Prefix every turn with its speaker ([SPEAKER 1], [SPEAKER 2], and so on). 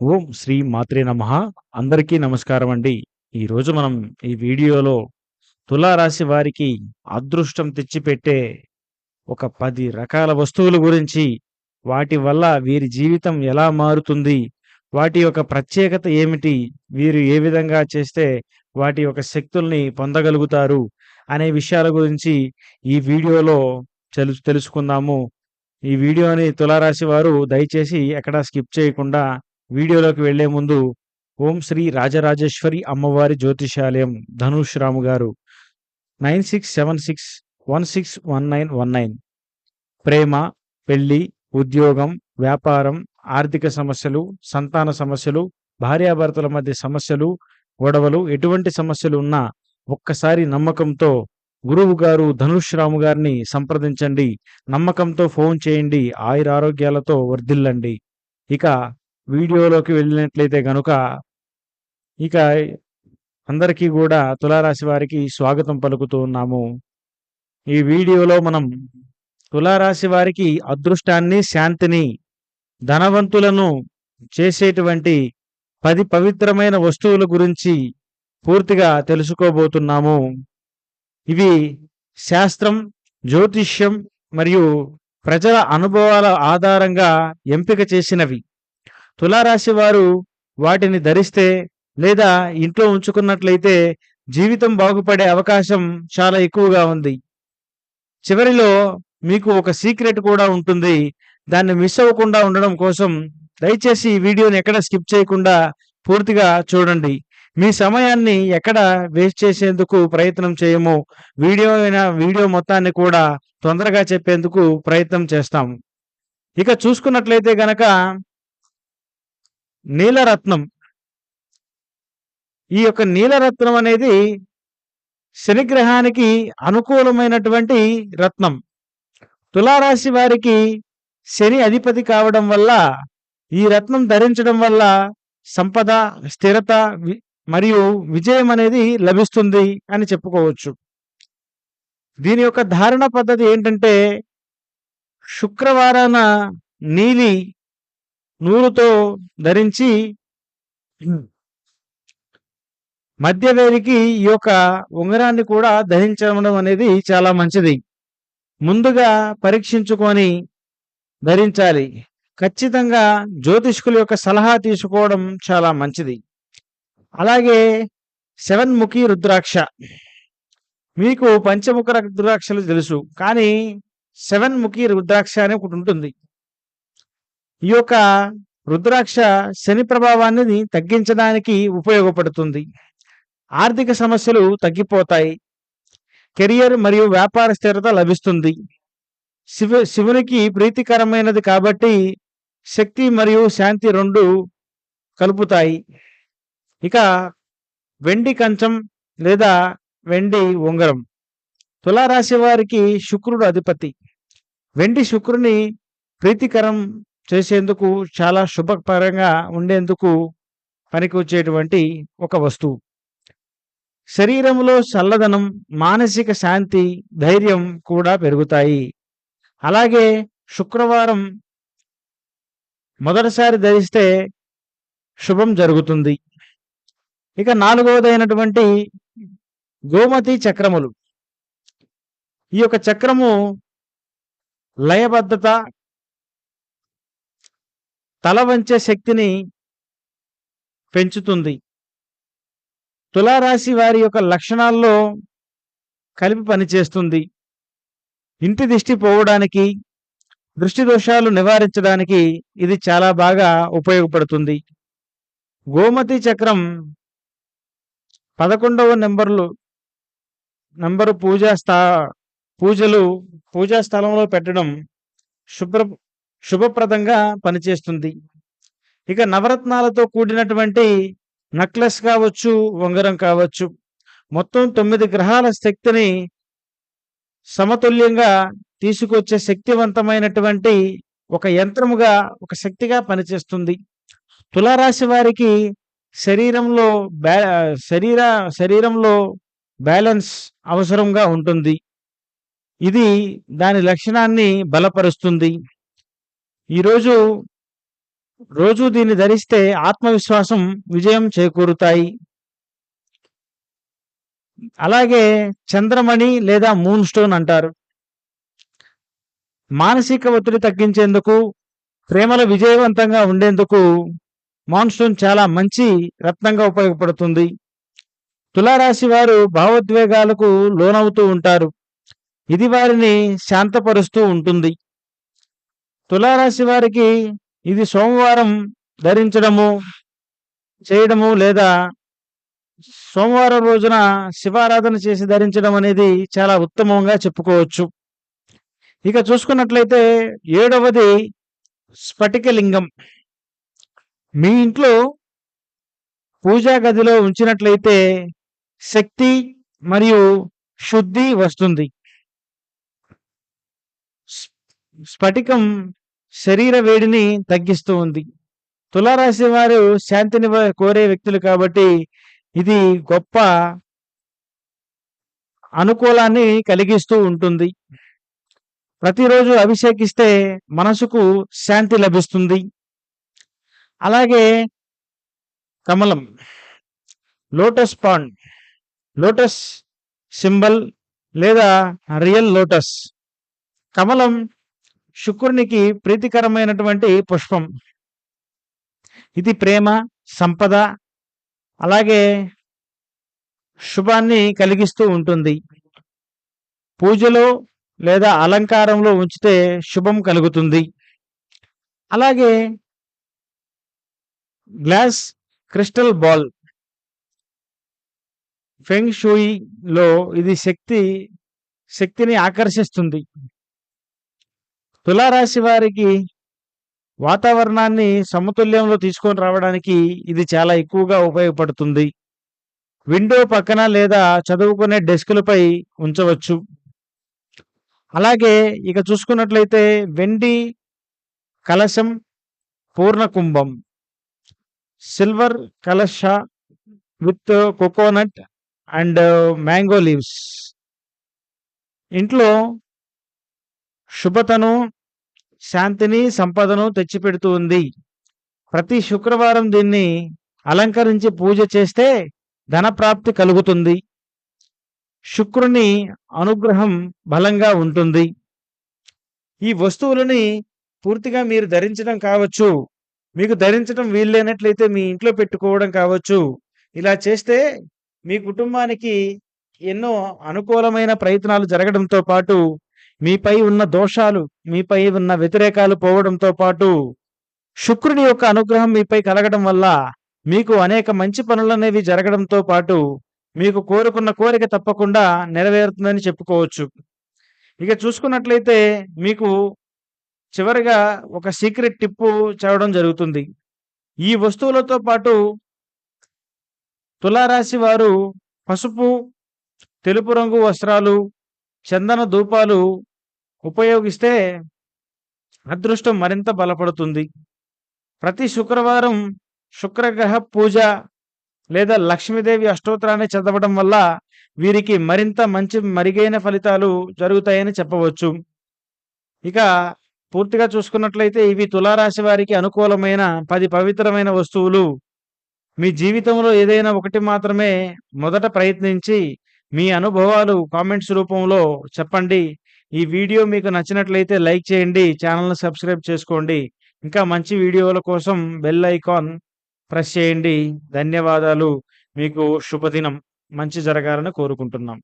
[SPEAKER 1] ఓం శ్రీ మాత్రే నమ. అందరికీ నమస్కారం అండి. ఈరోజు మనం ఈ వీడియోలో తులారాశి వారికి అదృష్టం తెచ్చిపెట్టే ఒక పది రకాల వస్తువుల గురించి వాటి వల్ల వీరి జీవితం ఎలా మారుతుంది వాటి యొక్క ప్రత్యేకత ఏమిటి వీరు ఏ విధంగా చేస్తే వాటి యొక్క శక్తుల్ని పొందగలుగుతారు అనే విషయాల గురించి ఈ వీడియోలో తెలుసుకుందాము. ఈ వీడియోని తులారాశి వారు దయచేసి ఎక్కడా స్కిప్ చేయకుండా వీడియోలోకి వెళ్ళే ముందు ఓం శ్రీ రాజరాజేశ్వరి అమ్మవారి జ్యోతిషాలయం ధనుష్ రాము గారు. Nine six seven six one six one nine one nine. ప్రేమ పెళ్ళి ఉద్యోగం వ్యాపారం ఆర్థిక సమస్యలు సంతాన సమస్యలు భార్యాభర్తల మధ్య సమస్యలు గొడవలు ఎటువంటి సమస్యలు ఉన్నా ఒక్కసారి నమ్మకంతో గురువు గారు ధనుష్ రాము గారిని సంప్రదించండి. నమ్మకంతో ఫోన్ చేయండి. ఆయురారోగ్యాలతో వర్ధిల్లండి. ఇక వీడియోలోకి వెళ్ళినట్లయితే గనుక ఇక అందరికీ కూడా తులారాశి వారికి స్వాగతం పలుకుతూ ఉన్నాము. ఈ వీడియోలో మనం తులారాశి వారికి అదృష్టాన్ని శాంతిని ధనవంతులను చేసేటువంటి పది పవిత్రమైన వస్తువుల గురించి పూర్తిగా తెలుసుకోబోతున్నాము. ఇవి శాస్త్రం జ్యోతిష్యం మరియు ప్రజల అనుభవాల ఆధారంగా ఎంపిక చేసినవి. తులారాశి వారు వాటిని ధరిస్తే లేదా ఇంట్లో ఉంచుకున్నట్లయితే జీవితం బాగుపడే అవకాశం చాలా ఎక్కువగా ఉంది. చివరిలో మీకు ఒక సీక్రెట్ కూడా ఉంటుంది. దాన్ని మిస్ అవ్వకుండా ఉండడం కోసం దయచేసి ఈ వీడియోని ఎక్కడ స్కిప్ చేయకుండా పూర్తిగా చూడండి. మీ సమయాన్ని ఎక్కడ వేస్ట్ చేసేందుకు ప్రయత్నం చేయము. వీడియో అయిన వీడియో మొత్తాన్ని కూడా తొందరగా చెప్పేందుకు ప్రయత్నం చేస్తాము. ఇక చూసుకున్నట్లయితే గనక నీలరత్నం. ఈ యొక్క నీలరత్నం అనేది శనిగ్రహానికి అనుకూలమైనటువంటి రత్నం. తులారాశి వారికి శని అధిపతి కావడం వల్ల ఈ రత్నం ధరించడం వల్ల సంపద స్థిరత మరియు విజయం అనేది లభిస్తుంది అని చెప్పుకోవచ్చు. దీని యొక్క ధారణ పద్ధతి ఏంటంటే శుక్రవారాన నీలి నూలుతో ధరించి మధ్య మధ్యవేదికి ఈ యొక్క ఉంగరాన్ని కూడా ధరించడం అనేది చాలా మంచిది. ముందుగా పరీక్షించుకొని ధరించాలి. ఖచ్చితంగా జ్యోతిష్కుల యొక్క సలహా తీసుకోవడం చాలా మంచిది. అలాగే శవన్ముఖి ముఖి రుద్రాక్ష. మీకు పంచముఖ రుద్రాక్షలు తెలుసు. కానీ శవన్ముఖి ముఖి రుద్రాక్ష అని ఒకటి ఉంటుంది. ఈ యొక్క రుద్రాక్ష శని ప్రభావాన్ని తగ్గించడానికి ఉపయోగపడుతుంది. ఆర్థిక సమస్యలు తగ్గిపోతాయి. కెరియర్ మరియు వ్యాపార స్థిరత లభిస్తుంది. శివ శివునికి ప్రీతికరమైనది కాబట్టి శక్తి మరియు శాంతి రెండు కలుపుతాయి. ఇక వెండి కంచం లేదా వెండి ఉంగరం. తులారాశి వారికి శుక్రుడు అధిపతి. వెండి శుక్రుని ప్రీతికరం చేసేందుకు చాలా శుభపరంగా ఉండేందుకు పనికి వచ్చేటువంటి ఒక వస్తువు. శరీరంలో చల్లదనం మానసిక శాంతి ధైర్యం కూడా పెరుగుతాయి. అలాగే శుక్రవారం మొదటిసారి ధరిస్తే శుభం జరుగుతుంది. ఇక నాలుగవదైనటువంటి గోమతి చక్రములు. ఈ యొక్క చక్రము లయబద్ధత తల వంచే శక్తిని పెంచుతుంది. తులారాశి వారి యొక్క లక్షణాల్లో కలిపి పనిచేస్తుంది. ఇంటి దిష్టి పోవడానికి దృష్టి దోషాలు నివారించడానికి ఇది చాలా బాగా ఉపయోగపడుతుంది. గోమతి చక్రం పదకొండవ నెంబర్లు నంబరు పూజా స్థా పూజలు పూజా స్థలంలో పెట్టడం శుభ్ర శుభప్రదంగా పనిచేస్తుంది. ఇక నవరత్నాలతో కూడినటువంటి నక్లెస్ కావచ్చు ఉంగరం కావచ్చు మొత్తం తొమ్మిది గ్రహాల శక్తిని సమతుల్యంగా తీసుకొచ్చే శక్తివంతమైనటువంటి ఒక యంత్రముగా ఒక శక్తిగా పనిచేస్తుంది. తులారాశి వారికి శరీరంలో బ్యా శరీర శరీరంలో బ్యాలెన్స్ అవసరంగా ఉంటుంది. ఇది దాని లక్షణాన్ని బలపరుస్తుంది. ఈరోజు రోజు దీన్ని ధరిస్తే ఆత్మవిశ్వాసం విజయం చేకూరుతాయి. అలాగే చంద్రమణి లేదా మూన్ స్టోన్ అంటారు. మానసిక ఒత్తిడి తగ్గించేందుకు ప్రేమలో విజయవంతంగా ఉండేందుకు మాన్స్టోన్ చాలా మంచి రత్నంగా ఉపయోగపడుతుంది. తులారాశి వారు భావోద్వేగాలకు లోనవుతూ ఉంటారు. ఇది వారిని శాంతపరుస్తూ ఉంటుంది. తులారాశి వారికి ఇది సోమవారం ధరించడము చేయడము లేదా సోమవారం రోజున శివారాధన చేసి ధరించడం అనేది చాలా ఉత్తమంగా చెప్పుకోవచ్చు. ఇక చూసుకున్నట్లయితే ఏడవది స్ఫటికలింగం మీ ఇంట్లో పూజా గదిలో ఉంచినట్లయితే శక్తి మరియు శుద్ధి వస్తుంది. స్ఫటికం శరీర వేడిని తగ్గిస్తూ ఉంది. తులారాశి వారు శాంతిని కోరే వ్యక్తులు కాబట్టి ఇది గొప్ప అనుకూలాన్ని కలిగిస్తూ ఉంటుంది. ప్రతిరోజు అభిషేకిస్తే మనసుకు శాంతి లభిస్తుంది. అలాగే కమలం లోటస్ పాండ్ లోటస్ సింబల్ లేదా రియల్ లోటస్. కమలం శుక్రునికి ప్రీతికరమైనటువంటి పుష్పం. ఇది ప్రేమ సంపద అలాగే శుభాన్ని కలిగిస్తూ ఉంటుంది. పూజలో లేదా అలంకారంలో ఉంచితే శుభం కలుగుతుంది. అలాగే గ్లాస్ క్రిస్టల్ బాల్. ఫెంగ్ షూయిలో ఇది శక్తి శక్తిని ఆకర్షిస్తుంది. తులారాశి వారికి వాతావరణాన్ని సమతుల్యంలో తీసుకొని రావడానికి ఇది చాలా ఎక్కువగా ఉపయోగపడుతుంది. విండో పక్కన లేదా చదువుకునే డెస్కులపై ఉంచవచ్చు. అలాగే ఇక చూసుకున్నట్లయితే వెండి కలశం పూర్ణ కుంభం silver Kalash with coconut and mango leaves. ఇంట్లో శుభతను శాంతిని సంపదను తెచ్చిపెడుతూ ఉంది. ప్రతి శుక్రవారం దీన్ని అలంకరించి పూజ చేస్తే ధనప్రాప్తి కలుగుతుంది. శుక్రుని అనుగ్రహం బలంగా ఉంటుంది. ఈ వస్తువులని పూర్తిగా మీరు ధరించడం కావచ్చు. మీకు ధరించడం వీల్లేనట్లయితే మీ ఇంట్లో పెట్టుకోవడం కావచ్చు. ఇలా చేస్తే మీ కుటుంబానికి ఎన్నో అనుకూలమైన ప్రయత్నాలు జరగడంతో పాటు మీపై ఉన్న దోషాలు మీపై ఉన్న వ్యతిరేకాలు పోవడంతో పాటు శుక్రుని యొక్క అనుగ్రహం మీపై కలగడం వల్ల మీకు అనేక మంచి పనులు అనేవి జరగడంతో పాటు మీకు కోరుకున్న కోరిక తప్పకుండా నెరవేరుతుందని చెప్పుకోవచ్చు. ఇక చూసుకున్నట్లయితే మీకు చివరిగా ఒక సీక్రెట్ టిప్పు చదవడం జరుగుతుంది. ఈ వస్తువులతో పాటు తులారాశి వారు పసుపు తెలుపు రంగు వస్త్రాలు చందన ధూపాలు ఉపయోగిస్తే అదృష్టం మరింత బలపడుతుంది. ప్రతి శుక్రవారం శుక్రగ్రహ పూజ లేదా లక్ష్మీదేవి అష్టోత్తరాన్ని చదవడం వల్ల వీరికి మరింత మంచి మరుగైన ఫలితాలు జరుగుతాయని చెప్పవచ్చు. ఇక పూర్తిగా చూసుకున్నట్లయితే ఇవి తులారాశి వారికి అనుకూలమైన పది పవిత్రమైన వస్తువులు. మీ జీవితంలో ఏదైనా ఒకటి మాత్రమే మొదట ప్రయత్నించి మీ అనుభవాలు కామెంట్స్ రూపంలో చెప్పండి. ఈ వీడియో మీకు నచ్చినట్లయితే లైక్ చేయండి ఛానల్ని సబ్స్క్రైబ్ చేసుకోండి. ఇంకా మంచి వీడియోల కోసం బెల్ ఐకాన్ ప్రెస్ చేయండి. ధన్యవాదాలు. మీకు శుభదినం. మంచి జరగాలని కోరుకుంటున్నాం.